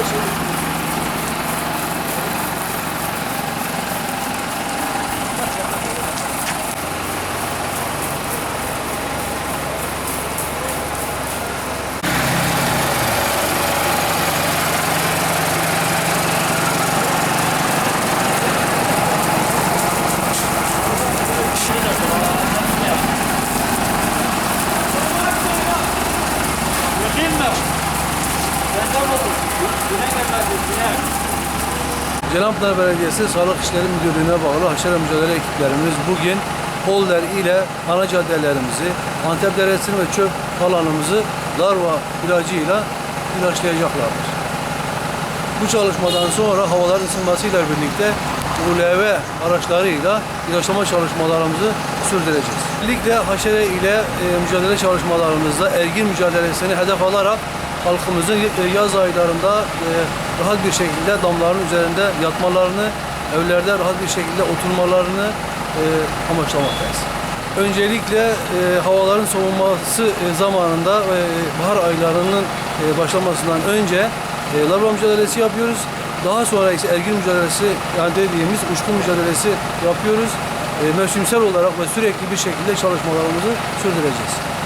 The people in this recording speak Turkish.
Thank you. Ceylanpınar Belediyesi Sağlık İşleri Müdürlüğü'ne bağlı haşere mücadele ekiplerimiz bugün Polder ile ana caddelerimizi, Antep Deresi'ni ve çöp alanımızı larva ilacıyla ilaçlayacaklardır. Bu çalışmadan sonra havaların ısınmasıyla birlikte ULV araçlarıyla ilaçlama çalışmalarımızı sürdüreceğiz. Özellikle haşere ile e, mücadele çalışmalarımızda ergin mücadelesini hedef alarak halkımızın e, yaz aylarında e, rahat bir şekilde damların üzerinde yatmalarını, evlerde rahat bir şekilde oturmalarını e, amaçlamaktayız. Öncelikle e, havaların soğuması e, zamanında e, bahar aylarının e, başlamasından önce e, larva mücadelesi yapıyoruz. Daha sonra ise ergin mücadelesi yani dediğimiz uçku mücadelesi yapıyoruz. E, mevsimsel olarak ve sürekli bir şekilde çalışmalarımızı sürdüreceğiz.